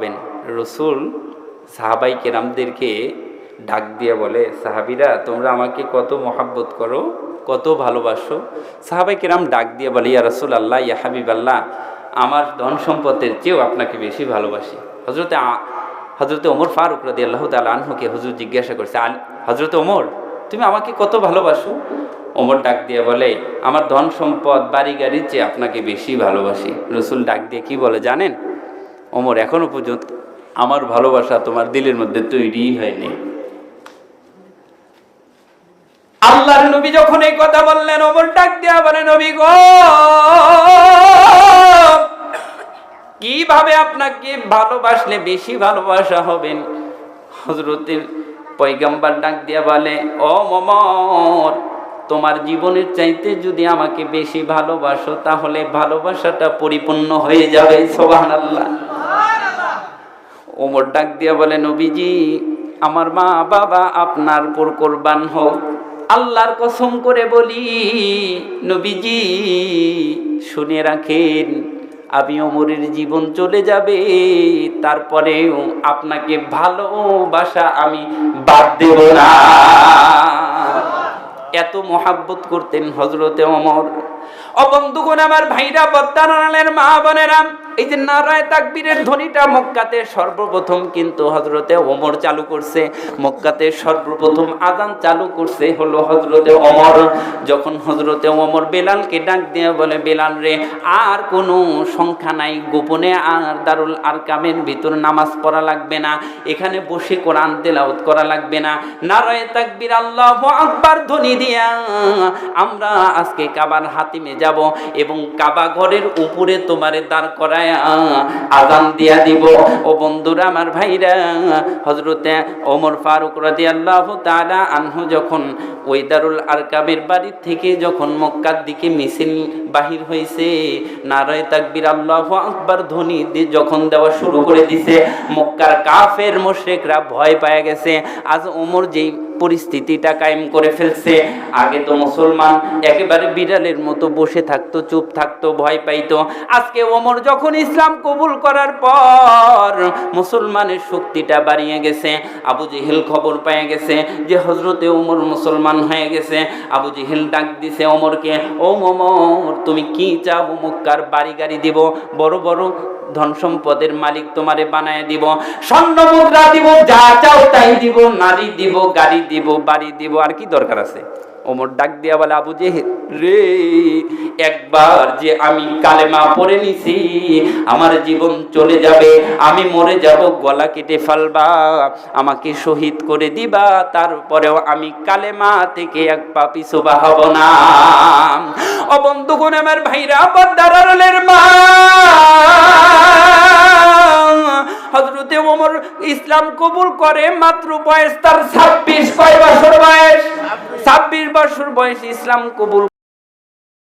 হবেন রসুল সাহাবাই কেরামদেরকে ডাক দিয়ে বলে, সাহাবিরা, তোমরা আমাকে কত মহাব্বত করো, কত ভালোবাসো? সাহাবাই কেরাম ডাক দিয়ে বলে, ইয়া রসুল আল্লাহ ইয়া হাবিব আল্লাহ আমার ধন সম্পদের চেয়েও আপনাকে বেশি ভালোবাসি। হজরতে হজরতে ওমর ফারুক রাদি আল্লাহ তালা আনহুকে হুজুর জিজ্ঞাসা করছে, আল হজরতে ওমর, তুমি আমাকে কত ভালোবাসো? ওমর ডাক দিয়ে বলে, আমার ধন সম্পদ বাড়ি গাড়ির চেয়ে আপনাকে বেশি ভালোবাসি। রসুল ডাক দিয়ে কি বলে জানেন? ওমর এখনও পর্যন্ত আমার ভালোবাসা তোমার দিলের মধ্যে তৈরি হয়নি। আল্লাহর নবী যখন এই কথা বললেন ওমর ডাক দিয়া বলে, নবী গো, কীভাবে আপনাকে ভালোবাসলে বেশি ভালোবাসা হবেন হজরতের পৈগম্বার ডাক দিয়া বলে, ও মমর তোমার জীবনের চাইতে যদি আমাকে বেশি ভালোবাসো, তাহলে ভালোবাসাটা পরিপূর্ণ হয়ে যাবে সোহান আল্লাহ ওমর ডাক দিয়া বলে, নবীজি, আমার মা বাবা আপনার পর কোরবান হোক। আল্লাহর কসম করে বলি, নবীজি, শুনে রাখেন, আমি অমরের জীবন চলে যাবে, তারপরেও আপনাকে ভালোবাসা আমি বাদ দেব না। এত মহাব্বত করতেন হজরতে অমর অবন্ধুগণ, আমার ভাইরা বদ্দানালের মা বোনেরাম এই যে নারায় তাকবীরের ধ্বনিটা মক্কাতে সর্বপ্রথম কিন্তু হজরতে ওমর চালু করছে। মক্কাতে সর্বপ্রথম আজান চালু করছে হলো হজরতে ওমর। যখন হজরতে ওমর বেলালকে ডাক দিয়ে বলে, বেলাল রে, আর কোনো সংখ্যা নাই, গোপনে আর দারুল আর কামের ভিতর নামাজ পড়া লাগবে না, এখানে বসে কোরআন তেলাওত করা লাগবে না। নারায় তাকবীর আল্লাহ আকবার ধ্বনি দিয়া, আমরা আজকে কাবার হাতিমে যাব এবং কাবা ঘরের উপরে তোমারে দাঁড় আজান দিয়া দিব। ও বন্ধুরা, আমার ভাইরা হজরতে ওমর ফারুক রাদি আল্লাহ তালা আনহু যখন ওই দারুল আরকাবের বাড়ির থেকে যখন মক্কার দিকে মিছিল বাহির হয়েছে নারায় তাকবির আল্লাহ আকবার ধ্বনি যখন দেওয়া শুরু করে দিছে, মক্কার কাফের মোশেকরা ভয় পায় গেছে। আজ ওমর যেই পরিস্থিতিটা কায়েম করে ফেলছে। আগে তো মুসলমান একেবারে বিড়ালের মতো বসে থাকতো, চুপ থাকতো, ভয় পাইতো। আজকে ওমর যখন ইসলাম কবুল করার পর মুসলমানের শক্তিটা বাড়িয়ে গেছে। আবু জেহেল খবর পেয়ে গেছে যে হজরতে ওমর মুসলমান হয়ে গেছে। আবু জেহেল ডাক দিছে ওমরকে, ও ওমর, তুমি কি চাও মক্কার বাড়ি গাড়ি দিব? বড় বড় ধন সম্পদের মালিক তোমারে বানায় দিব। স্বর্ণ মুদ্রা দিব, যা চাও তাই দিব, নারী দিব, গাড়ি দিব, বাড়ি দিব, আর কি দরকার আছে? ওমর ডাক দিয়া বলে, আবু যে রে, একবার যে আমি কালেমা পড়ে নিছি, আমার জীবন চলে যাবে, আমি মরে যাব, গলা কেটে ফেলবা, আমাকে শহীদ করে দিবা, তারপরেও আমি কালেমা থেকে এক পাপি শোভা হব না। ও বন্ধুগণ, আমার ভাইরা বদারের মা ইসলাম কবুল করে মাত্র বয়স তার ছাব্বিশ। কয় বছর বয়স? ছাব্বিশ বছর বয়স ইসলাম কবুল